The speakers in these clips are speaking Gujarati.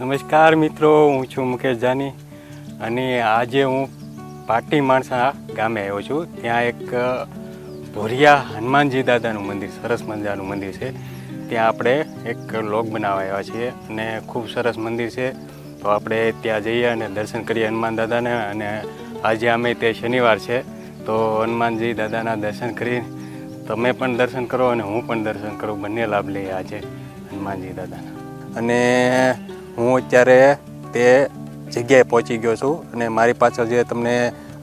નમસ્કાર મિત્રો, હું છું મુકેશ જાની અને આજે હું પાટી માણસા ગામે આવ્યો છું. ત્યાં એક ભોરિયા હનુમાનજી દાદાનું મંદિર, સરસ મજાનું મંદિર છે. ત્યાં આપણે એક લોગ બનાવવા આવ્યા છીએ અને ખૂબ સરસ મંદિર છે. તો આપણે ત્યાં જઈએ અને દર્શન કરીએ હનુમાન દાદાને અને આજે અમે તે શનિવાર છે. તો હનુમાનજી દાદાના દર્શન કરી તમે પણ દર્શન કરો અને હું પણ દર્શન કરું. બંને લાભ લઈએ આજે હનુમાનજી દાદાના. અને હું અત્યારે તે જગ્યાએ પહોંચી ગયો છું અને મારી પાછળ જે તમને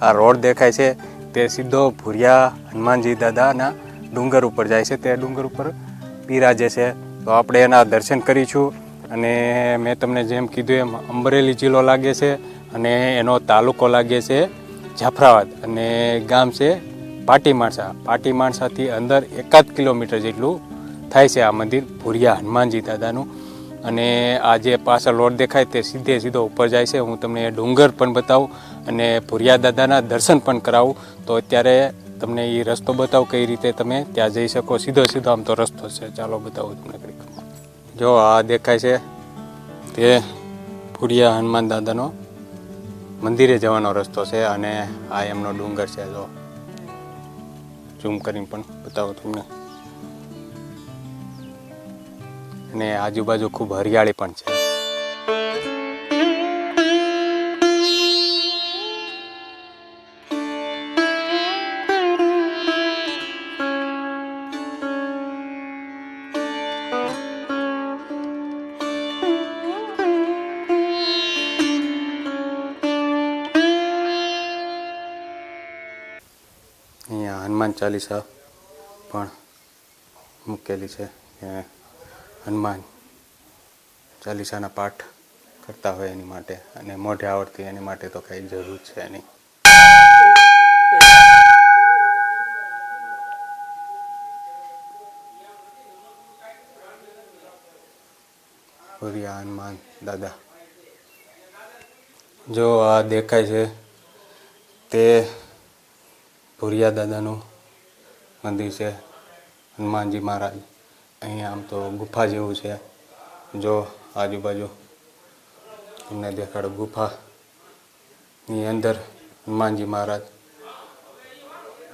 આ રોડ દેખાય છે, તે સીધો ભૂરિયા હનુમાનજી દાદાના ડુંગર ઉપર જાય છે. તે ડુંગર ઉપર બિરાજે છે, તો આપણે એના દર્શન કરીશું અને મેં તમને જેમ કીધું એમ અમરેલી જિલ્લો લાગે છે અને એનો તાલુકો લાગે છે જાફરાબાદ અને ગામ છે પાટી માણસા પાટી માણસાથી અંદર એકાદ કિલોમીટર જેટલું થાય છે આ મંદિર ભૂરિયા હનુમાનજી દાદાનું. અને આ જે પાછળ રોડ દેખાય તે સીધે સીધો ઉપર જાય છે. હું તમને ડુંગર પણ બતાવું અને ભુરિયા દાદાના દર્શન પણ કરાવું. તો અત્યારે તમને એ રસ્તો બતાવું કઈ રીતે તમે ત્યાં જઈ શકો. સીધો સીધો આમ તો રસ્તો છે. ચાલો બતાવું તમને કંઈક જો આ દેખાય છે તે ભુરિયા હનુમાન દાદાનો મંદિરે જવાનો રસ્તો છે અને આ એમનો ડુંગર છે. જો ઝૂમ કરીને પણ બતાવું તમને. અને આજુબાજુ ખૂબ હરિયાળી પણ છે. અહીંયા હનુમાન ચાલીસા પણ મૂકેલી છે. હનુમાન ચાલીસાના પાઠ કરતા હોય એની માટે અને મોઢે આવડતી એની માટે તો કંઈ જરૂર છે નહીં. ભૂરિયા હનુમાન દાદા. જો આ દેખાય છે તે ભૂરિયા દાદાનું મંદિર છે હનુમાનજી મહારાજ. અહીંયા આમ તો ગુફા જેવું છે. જો આજુબાજુ તમને દેખાડો ગુફાની અંદર હનુમાનજી મહારાજ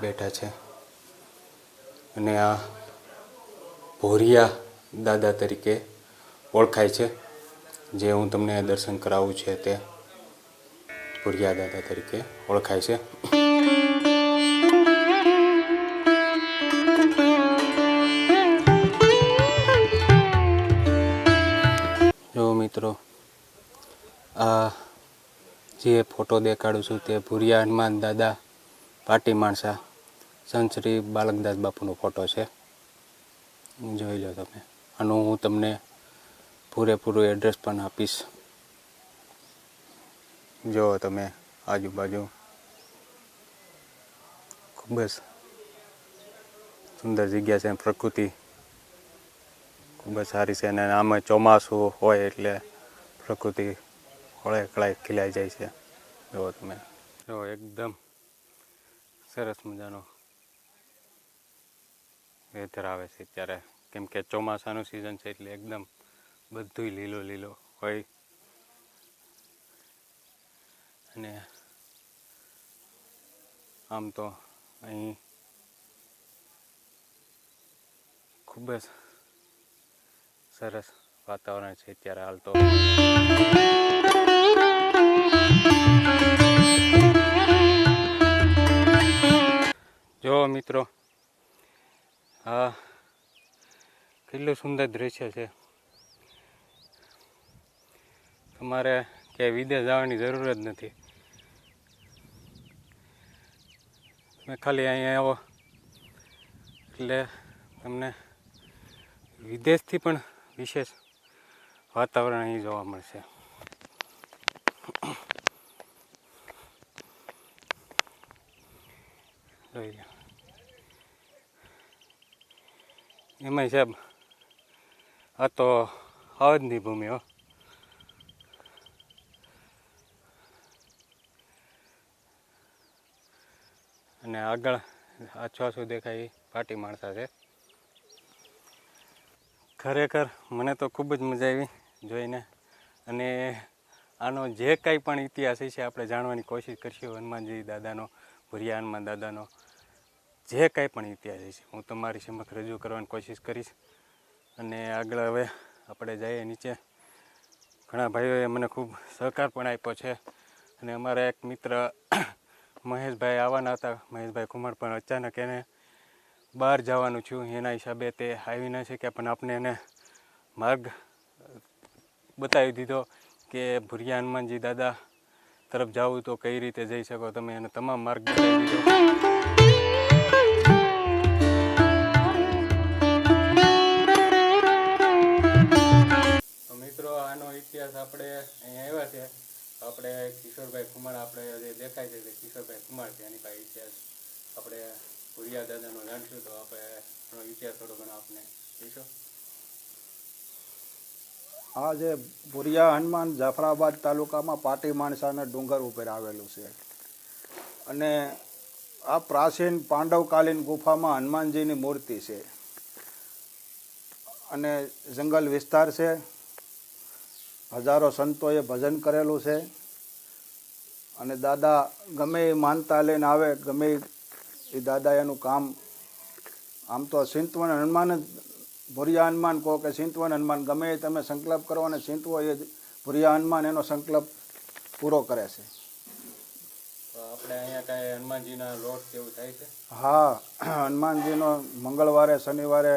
બેઠા છે. અને આ ભોરિયા દાદા તરીકે ઓળખાય છે, જે હું તમને દર્શન કરાવું છે તે ભોરિયા દાદા તરીકે ઓળખાય છે. મિત્રો. આ જે ફોટો દેખાડું છું તે ભૂરિયા હનુમાન દાદા પાટી માણસા, સંત બાલકદાસ બાપુનો ફોટો છે. જોઈ લો તમે. આનું હું તમને પૂરેપૂરું એડ્રેસ પણ આપીશ. જો તમે આજુબાજુ ખૂબ જ સુંદર જગ્યા છે, પ્રકૃતિ ખૂબ જ સારી છે અને આમાં ચોમાસું હોય એટલે પ્રકૃતિ હળે કળાય ખીલાઈ જાય છે. જુઓ તમે. જો એકદમ સરસ મજાનો વેધર આવે છે અત્યારે. કેમ કે ચોમાસાનું સિઝન છે એટલે એકદમ બધુંય લીલો લીલો હોય. અને આમ તો અહીં ખૂબ જ સરસ વાતાવરણ છે અત્યારે હાલ તો. જો મિત્રો હા કેટલું સુંદર દ્રશ્ય છે. તમારે ક્યાંય વિદેશ જવાની જરૂર જ નથી. તમે ખાલી અહીંયા આવો. એટલે તમને વિદેશથી પણ વિશેષ વાતાવરણ અહીં જોવા મળશે. જોઈ એમાંય સાહેબ આ તો અવધની ભૂમિ હો. અને આગળ આછો આછું દેખાય એ પાટી માણસા છે. ખરેખર મને તો ખૂબ જ મજા આવી જોઈને. અને આનો જે કાંઈ પણ ઇતિહાસ છે આપણે જાણવાની કોશિશ કરીશું. હનુમાનજી દાદાનો, ભુરિયા હનુમાન દાદાનો, જે કાંઈ પણ ઇતિહાસ છે હું તમારી સમક્ષ રજૂ કરવાની કોશિશ કરીશ. અને આગળ હવે આપણે જઈએ નીચે. ઘણા ભાઈઓએ મને ખૂબ સહકાર પણ આપ્યો છે. અને અમારા એક મિત્ર, મહેશભાઈ આવવાના હતા. મહેશભાઈ કુમાર પણ અચાનક એને બહાર જવાનું છું. એના હિસાબે તે આવી ન શક્યા. પણ આપણે એને માર્ગ બતાવી દીધો કે ભુરિયા હનુમાનજી દાદા તરફ જાવું તો કઈ રીતે જઈ શકો? તમે એને તમામ માર્ગ મિત્રો, આનો ઇતિહાસ આપણે અહીંયા આવ્યા છે. આપણે કિશોરભાઈ કુમાર, આપણે જે દેખાય છે તે કિશોરભાઈ કુમાર છે. એની પાસે ઇતિહાસ આપણે ભુરિયા દાદાનો જાણશું તો આપણે એનો થોડો ઘણો આપને કહીશું. આ જે ભુરિયા હનુમાન જાફરાબાદ તાલુકામાં પાટી માણસાના ડુંગર ઉપર આવેલું છે. અને આ પ્રાચીન પાંડવકાલીન ગુફામાં હનુમાનજીની મૂર્તિ છે. અને જંગલ વિસ્તાર છે. હજારો સંતોએ ભજન કરેલું છે. અને દાદા ગમે એ માનતા લઈને આવે, ગમે એ દાદા એનું કામ આમ તો સિંતવન હનુમાન જ ભુરિયા હનુમાન કહો કે સિંતવન હનુમાન ગમે એ તમે સંકલ્પ કરો અને સિંતવો એ ભુરિયા હનુમાન એનો સંકલ્પ પૂરો કરે છે. આપણે અહીંયા કાંઈ હનુમાનજીના લોટ કેવું થાય છે? હા હનુમાનજીનો મંગળવારે શનિવારે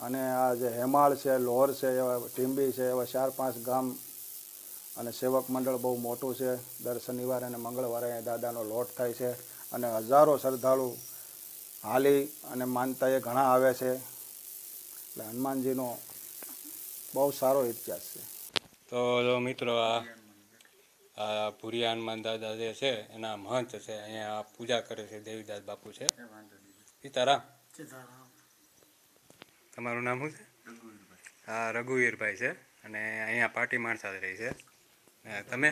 અને આ જે હેમાળ છે લોહર છે એવા ટીંબી છે એવા ચાર પાંચ ગામ અને સેવક મંડળ બહુ મોટું છે. દર શનિવારે અને મંગળવારે દાદાનો લોટ થાય છે. અને હજારો શ્રદ્ધાળુ હાલી અને માનતા એ ઘણા આવે છે. એટલે હનુમાનજીનો બહુ સારો ઇતિહાસ છે. તો જો મિત્રો આ આ ભુરિયા હનુમાન દાદા જે છે એના મહંત છે અહીંયા પૂજા કરે છે દેવીદાસ બાપુ છે. સીતારામ. તમારું નામ શું છે? હા રઘુવીરભાઈ છે અને અહીંયા પાટી માણસા જ રહી છે. તમે?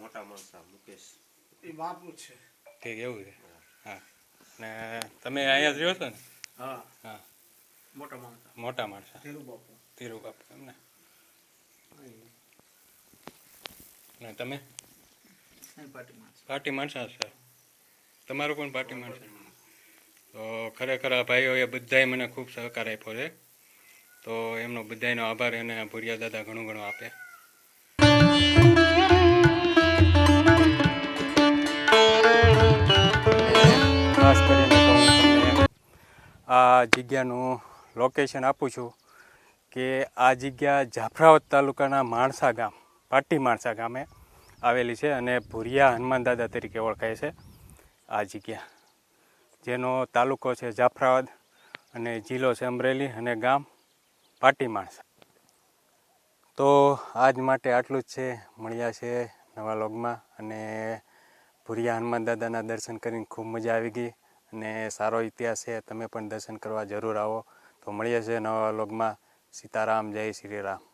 મોટા માણસા મુકેશ. ઠીક એવું છે. હા. ને તમે અહીંયા જ રહ્યો છો ને? હા. હા. મોટા માણસ. મોટા માણસા. એમને ને? તમે? પાર્ટી માણસ સર. તમારું પણ પાર્ટી માણસા તો ખરેખર આ ભાઈઓએ બધાએ મને ખૂબ સહકાર આપ્યો છે. તો એમનો બધાયનો આભાર એને ભુરિયા દાદા ઘણું ઘણું આપે. આ જગ્યાનું લોકેશન આપું છું કે આ જગ્યા જાફરાવદ તાલુકાના માણસા ગામ, પાટી માણસા ગામે આવેલી છે અને ભુરિયા હનુમાન દાદા તરીકે ઓળખાય છે આ જગ્યા. જેનો તાલુકો છે જાફરાબાદ અને જિલ્લો છે અમરેલી અને ગામ પાટી માણસા. તો આજ માટે આટલું જ છે. મળ્યા છે નવા લોગમાં અને ભુરિયા હનુમાન દાદાના દર્શન કરીને ખૂબ મજા આવી ગઈ. અને સારો ઇતિહાસ છે, તમે પણ દર્શન કરવા જરૂર આવો. તો મળીએ છે નવા વ્લોગમાં. સીતારામ, જય શ્રી રામ.